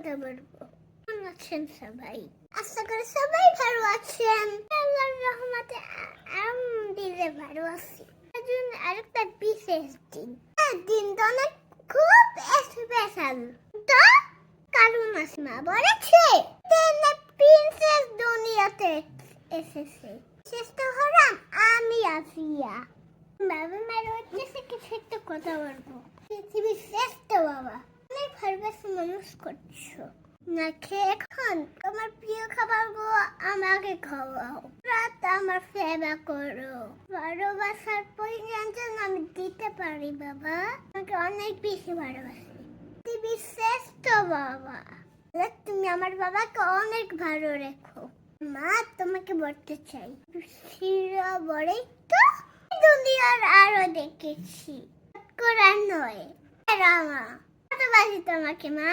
কথা বলব। আছেন সবাই? আশা করি সবাই ভালো আছেন। আল্লাহর রহমতে আ- ভালো আছি। আজকে আরেকটা বিশেষ দিন। দিনটা অনেক খুব স্পেশাল তো কারণ মা বলেছে প্রিন্সেস দুনিয়াতে এসেছে। চেষ্টা হলাম আমি আসিয়া। বাবা মার উদ্দেশ্যে কিছু একটা কথা বলব। পৃথিবীর শ্রেষ্ঠ বাবা। অনেক ভালোবাসা মানুষ করছ। না খেয়ে এখন তোমার প্রিয় খাবারগুলো আমাকে খাওয়াও। রাত আমার সেবা করো। ভালোবাসার পরিমাণ আমি দিতে পারি বাবা। আমাকে অনেক বেশি ভালোবাসি। পৃথিবীর শ্রেষ্ঠ বাবা। তুমি আমার বাবাকে অনেক ভালো রেখো। মা তোমাকে বলতে চাই, শিরা বলেই তো দুনিয়ার আরও দেখেছি। কোরআন নয় রামা ভালোবাসি তোমাকে, মা।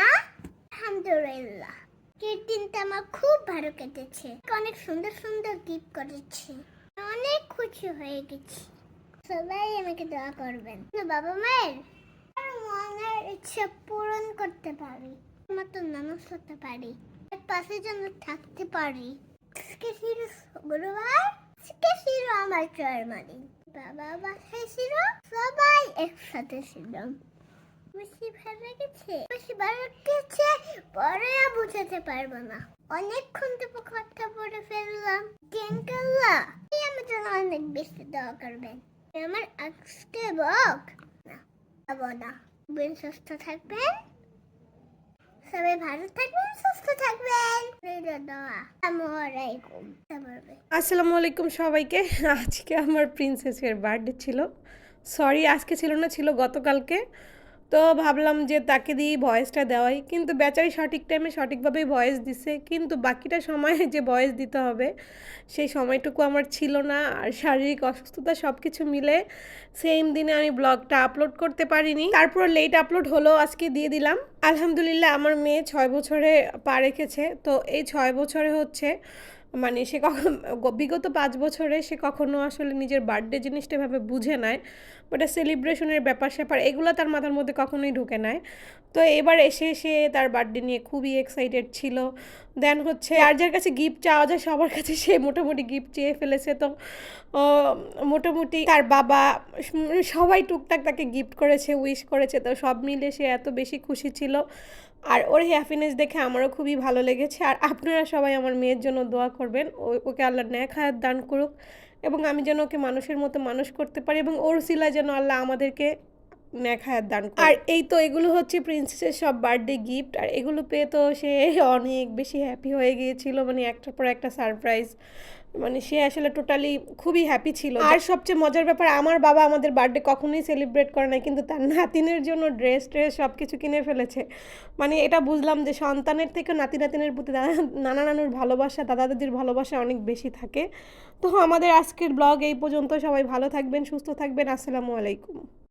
আলহামদুলিল্লাহ। এই দিনটা আমার খুব ভালো কেটেছে। অনেক সুন্দর সুন্দর গিফট করেছে। অনেক খুশি হয়ে গেছি। সবাই আমাকে দোয়া করবেন। বাবা মায়ের? মনের ইচ্ছা পূরণ করতে পারি। মতো মানুষ হতে পারি। এর পাশে যেন থাকতে পারি। আজকে ছিল গুরুবার আজকে ছিল আমার জন্মদিন। বাবা বাসায় ছিল। সবাই একসাথে ছিলাম। বেশি ভালো লেগেছে? বেশি ভালো লেগেছে পরে বুঝাতে পারব না। অনেকক্ষণ তো কথা বলে ফেললাম। এই আমার জন্য অনেক বেশি দোয়া করবেন। আমার আজকে বক। না, যাব না। বেন সুস্থ থাকবেন। সবাই ভালো থাকবেন, সুস্থ থাকবেন। আসসালামু আলাইকুম সবাইকে। আজকে আমার প্রিন্সেসের বার্থডে ছিল। সরি, আজকে ছিল না, ছিল গতকালকে। তো ভাবলাম যে তাকে দিয়েই ভয়েসটা দেওয়াই। কিন্তু বেচারি সঠিক টাইমে সঠিকভাবেই ভয়েস দিছে। কিন্তু বাকিটা সময়ে যে ভয়েস দিতে হবে, সেই সময়টুকু আমার ছিল না। আর শারীরিক অসুস্থতা সব কিছু মিলে সেম দিনে আমি ব্লগটা আপলোড করতে পারিনি। তারপর লেট আপলোড হলো, আজকে দিয়ে দিলাম। আলহামদুলিল্লাহ, আমার মেয়ে ছয় বছরে পা রেখেছে। তো এই ছয় বছরে হচ্ছে মানে সে কখন বিগত পাঁচ বছরে সে কখনো আসলে নিজের বার্থডে জিনিসটা এভাবে বুঝে নেয় বাট সেলিব্রেশনের ব্যাপার স্যাপার এগুলো তার মাথার মধ্যে কখনোই ঢুকে নেয় তো এবার এসে সে তার বার্থডে নিয়ে খুবই এক্সাইটেড ছিল। দেন হচ্ছে আর যার কাছে গিফট চাওয়া যায় সবার কাছে সে মোটামুটি গিফট চেয়ে ফেলেছে। তো মোটামুটি তার বাবা সবাই টুকটাক তাকে গিফট করেছে উইশ করেছে। তো সব মিলে সে এত বেশি খুশি ছিল। আর ওর হ্যাপিনেস দেখে আমারও খুবই ভালো লেগেছে। আর আপনারা সবাই আমার মেয়ের জন্য দোয়া করবেন। ওকে আল্লাহ ন্যাক হায়াত দান করুক। এবং আমি যেন ওকে মানুষের মতো মানুষ করতে পারি এবং ওর শিলা যেন আল্লাহ আমাদেরকে ন্যাক হায়াত দান আর এই তো এগুলো হচ্ছে প্রিন্সেসের সব বার্থডে গিফট আর এগুলো পেয়ে তো সে অনেক বেশি হ্যাপি হয়ে গিয়েছিল মানে একটার পর একটা সারপ্রাইজ মানে সে আসলে টোটালি খুবই হ্যাপি ছিল। আর সবচেয়ে মজার ব্যাপার আমার বাবা আমাদের বার্থডে কখনোই সেলিব্রেট করে না কিন্তু তার নাতিনের জন্য ড্রেস ট্রেস সব কিছু কিনে ফেলেছে। মানে এটা বুঝলাম যে সন্তানের থেকে নাতি নাতিনের প্রতি দাদা- নানা নানুর ভালোবাসা দাদা দাদির ভালোবাসা অনেক বেশি থাকে। তো আমাদের আজকের ব্লগ এই পর্যন্ত সবাই ভালো থাকবেন সুস্থ থাকবেন আসসালামু আলাইকুম।